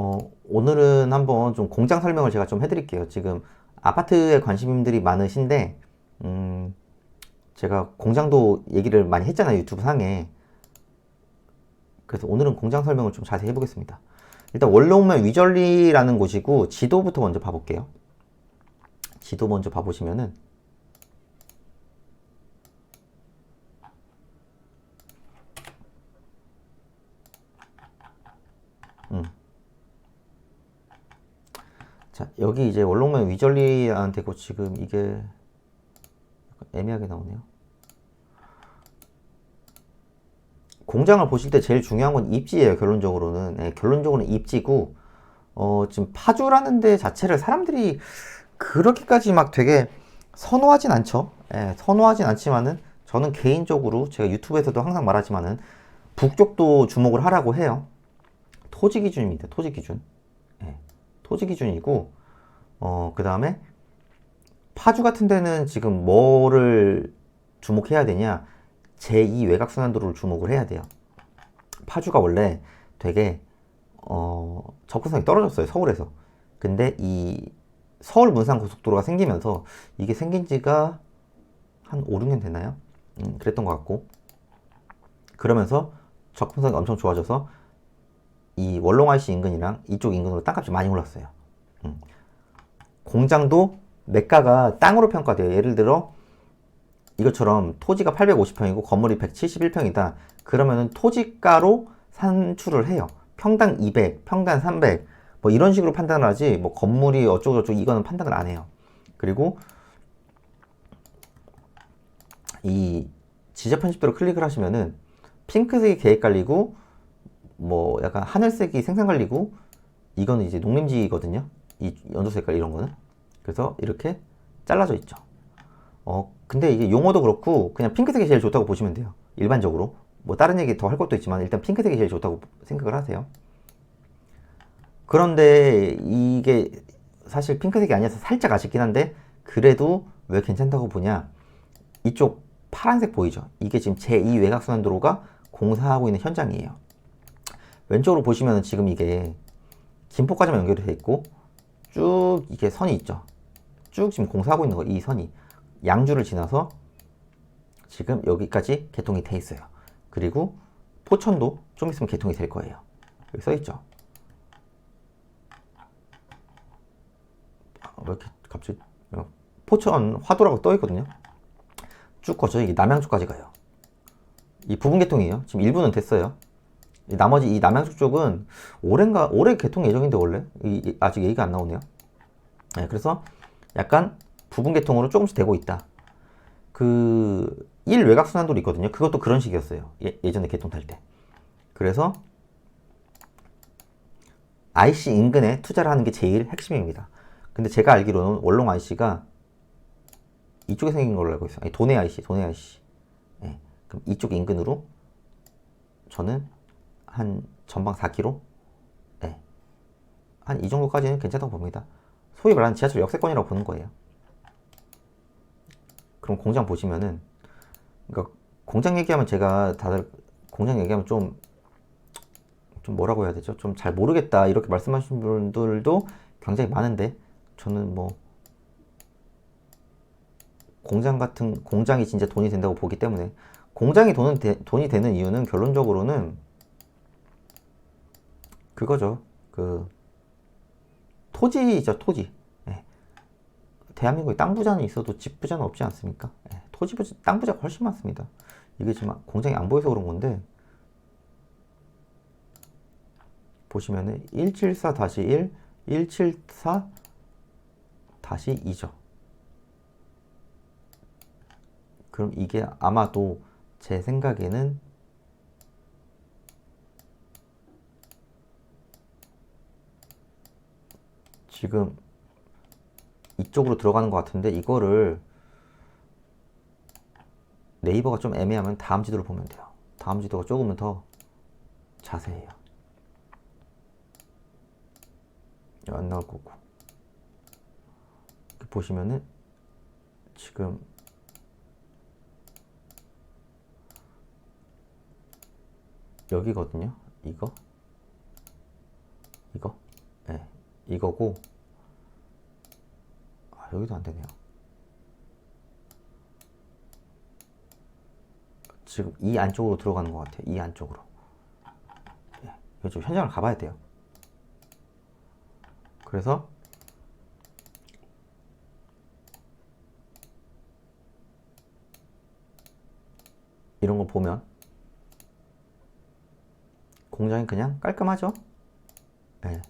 어, 오늘은 한번 좀 공장 설명을 제가 좀 해드릴게요. 지금 아파트에 관심들이 많으신데, 음, 제가 공장도 얘기를 많이 했잖아요. 유튜브 상에. 그래서 오늘은 공장 설명을 좀 자세히 해보겠습니다. 일단 원룸의 위절리라는 곳이고, 지도부터 먼저 봐볼게요. 지도 먼저 봐보시면은, 자, 여기 이제 원롱맨 위절리한 되고 지금 이게 애매하게 나오네요. 공장을 보실 때 제일 중요한 건 입지예요, 결론적으로는. 네, 결론적으로는 입지고, 어, 지금 파주라는 데 자체를 사람들이 그렇게까지 막 되게 선호하진 않죠. 예, 선호하진 않지만은 저는 개인적으로 제가 유튜브에서도 항상 말하지만은 북쪽도 주목을 하라고 해요. 토지 기준입니다. 토지 기준. 예, 토지 기준이고, 어, 그 다음에 파주 같은 데는 지금 뭐를 주목해야 되냐? 제2 외곽순환도로를 주목을 해야 돼요. 파주가 원래 되게, 어, 접근성이 떨어졌어요. 서울에서. 근데 이 서울 문산 고속도로가 생기면서 이게 생긴 지가 한 5, 6년 됐나요? 음, 그랬던 것 같고. 그러면서 접근성이 엄청 좋아져서 이 월롱 IC 인근이랑 이쪽 인근으로 땅값이 많이 올랐어요. 음. 공장도 매가가 땅으로 평가돼요. 예를 들어 이것처럼 토지가 850평이고 건물이 171평이다. 그러면은 토지가로 산출을 해요. 평당 200, 평당 300, 뭐 이런 식으로 판단을 하지, 뭐 건물이 어쩌고저쩌고 이거는 판단을 안 해요. 그리고 이 지적 편집도를 클릭을 하시면은 핑크색이 계획 관리고 뭐 약간 하늘색이 생산 관리고 이거는 이제 농림지거든요. 이 연두 색깔 이런 거는. 그래서 이렇게 잘라져 있죠. 어, 근데 이게 용어도 그렇고 그냥 핑크색이 제일 좋다고 보시면 돼요. 일반적으로. 뭐 다른 얘기 더 할 것도 있지만 일단 핑크색이 제일 좋다고 생각을 하세요. 그런데 이게 사실 핑크색이 아니어서 살짝 아쉽긴 한데 그래도 왜 괜찮다고 보냐? 이쪽 파란색 보이죠? 이게 지금 제2 외곽순환 도로가 공사하고 있는 현장이에요. 왼쪽으로 보시면 지금 이게 김포까지만 연결이 돼 있고 쭉 이게 선이 있죠. 쭉 지금 공사하고 있는 거 이 선이 양주를 지나서 지금 여기까지 개통이 돼 있어요. 그리고 포천도 좀 있으면 개통이 될 거예요. 여기 써 있죠. 아, 왜 이렇게 갑자기 어, 포천 화도라고 떠 있거든요. 쭉 거쳐 이게 남양 쪽까지 가요. 이 부분 개통이에요. 지금 일부는 됐어요. 이 나머지 이 남양주 쪽은 올해인가 올해 개통 예정인데 원래 이, 이- 아직 얘기가 안 나오네요. 네, 그래서 약간 부분 개통으로 조금씩 되고 있다. 그 1 외곽 순환도로 있거든요. 그것도 그런 식이었어요. 예, 예전에 개통 탈 때. 그래서 IC 인근에 투자를 하는 게 제일 핵심입니다. 근데 제가 알기로는 원롱 IC가 이쪽에 생긴 걸로 알고 있어요. 아니, 도내 IC, 도내 IC. 네, 그럼 이쪽 인근으로 저는 한 전방 4km? 네. 한 이 정도까지는 괜찮다고 봅니다. 소위 말하는 지하철 역세권이라고 보는 거예요. 그럼 공장 보시면은, 그러니까 공장 얘기하면 제가 다들 공장 얘기하면 좀, 좀 뭐라고 해야 되죠? 좀 잘 모르겠다. 이렇게 말씀하신 분들도 굉장히 많은데, 저는 뭐, 공장 같은, 공장이 진짜 돈이 된다고 보기 때문에, 공장이 돈은 되- 돈이 되는 이유는 결론적으로는 그거죠. 그 토지죠, 토지. 예. 대한민국에 땅 부자는 있어도 집 부자는 없지 않습니까? 예. 토지 부자, 땅 부자가 훨씬 많습니다. 이게 지금 공장이 안 보여서 그런 건데 보시면은 174-1, 174-2죠. 그럼 이게 아마도 제 생각에는 지금 이쪽으로 들어가는 것 같은데 이거를 네이버가 좀 애매하면 다음 지도를 보면 돼요. 다음 지도가 조금은 더 자세해요. 안 나올 거고. 보시면은 지금 여기거든요. 이거 이거 이거고 아, 여기도 안 되네요. 지금 이 안쪽으로 들어가는 것 같아요. 이 안쪽으로. 예, 좀 현장을 가봐야 돼요. 그래서 이런 거 보면 공장이 그냥 깔끔하죠? 예.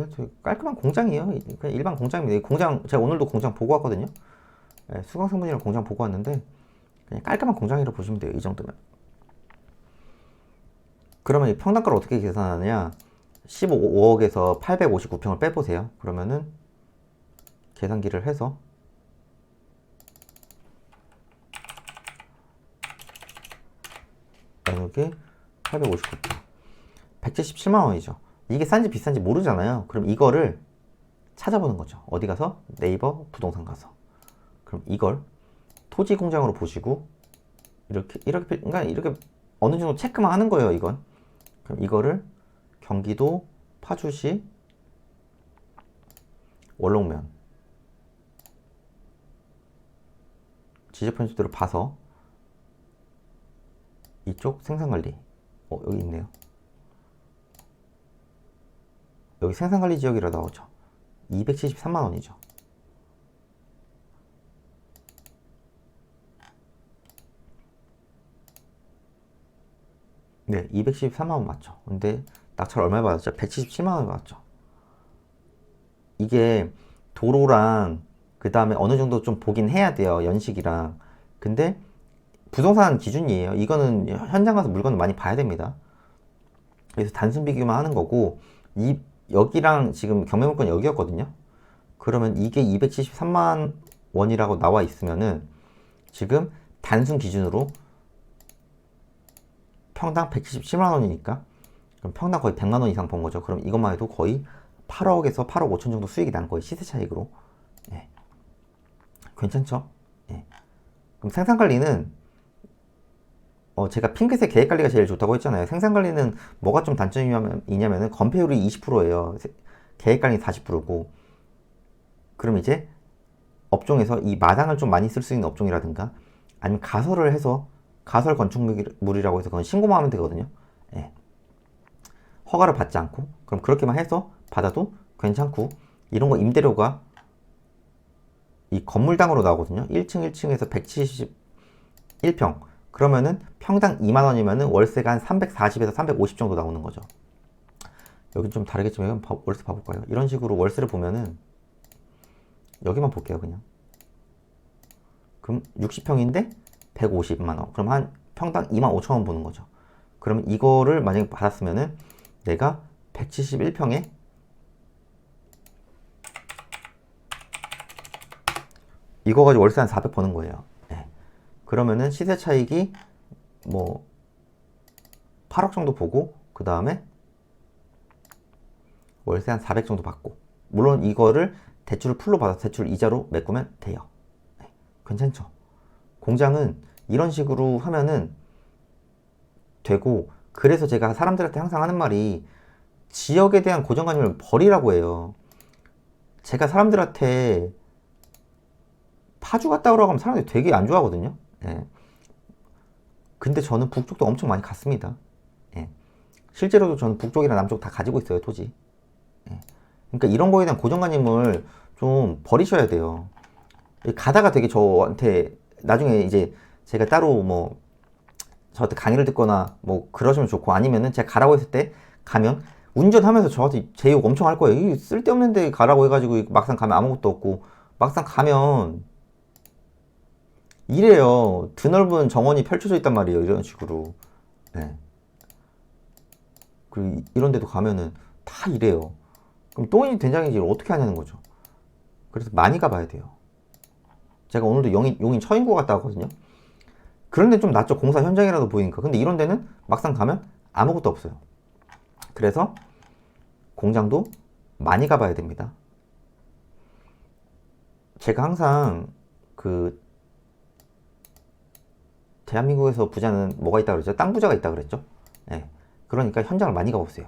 일반 저 깔끔한 공장이에요. 그냥 일반 공장입니다. 이 공장 제가 오늘도 공장 보고 왔거든요. 예, 수강생분이랑 공장 보고 왔는데 그냥 깔끔한 공장이라고 보시면 돼요. 이 정도면. 그러면 이 평당가를 어떻게 계산하느냐? 15억에서 859평을 빼보세요. 그러면은 계산기를 해서 나누기 859평 177만 원이죠. 이게 싼지 비싼지 모르잖아요. 그럼 이거를 찾아보는 거죠. 어디 가서? 네이버 부동산 가서. 그럼 이걸 토지 공장으로 보시고 이렇게 이렇게 그러니까 이렇게 어느 정도 체크만 하는 거예요, 이건. 그럼 이거를 경기도 파주시 원롱면 지적 편집대로 봐서 이쪽 생산관리 어 여기 있네요. 여기 생산관리 지역이라 나오죠. 273만 원이죠. 네, 213만 원 맞죠. 근데 낙찰 얼마 받았죠? 177만 원 받았죠. 이게 도로랑 그 다음에 어느 정도 좀 보긴 해야 돼요. 연식이랑. 근데 부동산 기준이에요. 이거는 현장 가서 물건을 많이 봐야 됩니다. 그래서 단순 비교만 하는 거고 이 여기랑 지금 경매물건 여기였거든요. 그러면 이게 273만 원이라고 나와 있으면은 지금 단순 기준으로 평당 177만 원이니까 그럼 평당 거의 100만 원 이상 번 거죠. 그럼 이것만 해도 거의 8억에서 8억 5천 정도 수익이 난 거예요. 시세 차익으로. 예. 괜찮죠? 예. 그럼 생산 관리는 어, 제가 핑크색 계획 관리가 제일 좋다고 했잖아요. 생산 관리는 뭐가 좀 단점이냐면은 건폐율이 20%예요. 계획 관리 40%고. 그럼 이제 업종에서 이 마당을 좀 많이 쓸 수 있는 업종이라든가 아니면 가설을 해서 가설 건축물이라고 해서 그건 신고만 하면 되거든요. 예. 허가를 받지 않고 그럼 그렇게만 해서 받아도 괜찮고 이런 거 임대료가 이 건물당으로 나오거든요. 1층 1층에서 171평 그러면은 평당 2만 원이면은 월세가 한 340에서 350 정도 나오는 거죠. 여기 좀 다르겠지만 월세 봐볼까요? 이런 식으로 월세를 보면은 여기만 볼게요 그냥 그럼 60평인데 150만 원 그럼 한 평당 2만 5천 원 보는 거죠 그러면 이거를 만약에 받았으면은 내가 171평에 이거 가지고 월세 한 400 버는 거예요 네. 그러면은 시세 차익이 뭐 8억 정도 보고 그 다음에 월세 한 400 정도 받고 물론 이거를 대출을 풀로 받아서 대출 이자로 메꾸면 돼요 네. 괜찮죠 공장은 이런 식으로 하면은 되고 그래서 제가 사람들한테 항상 하는 말이 지역에 대한 고정관념을 버리라고 해요. 제가 사람들한테 파주 갔다 오라고 하면 사람들이 되게 안 좋아하거든요. 예. 근데 저는 북쪽도 엄청 많이 갔습니다. 예. 실제로도 저는 북쪽이나 남쪽 다 가지고 있어요, 토지. 예. 그러니까 이런 거에 대한 고정관념을 좀 버리셔야 돼요. 가다가 되게 저한테 나중에 이제 제가 따로 뭐 저한테 강의를 듣거나 뭐 그러시면 좋고 아니면은 제가 가라고 했을 때 가면 운전하면서 저한테 제욕 엄청 할 거예요. 이 쓸데없는 데 가라고 해가지고 막상 가면 아무것도 없고 막상 가면 이래요. 드넓은 정원이 펼쳐져 있단 말이에요. 이런 식으로. 네. 그리고 이런 데도 가면은 다 이래요. 그럼 똥인지 된장인지 어떻게 하냐는 거죠. 그래서 많이 가봐야 돼요. 제가 오늘도 용인, 용인 처인구 갔다 왔거든요. 그런데 좀 낫죠. 공사 현장이라도 보이니까. 근데 이런 데는 막상 가면 아무것도 없어요. 그래서 공장도 많이 가봐야 됩니다. 제가 항상 그 대한민국에서 부자는 뭐가 있다 그랬죠? 땅 부자가 있다 그랬죠? 네. 그러니까 현장을 많이 가보세요.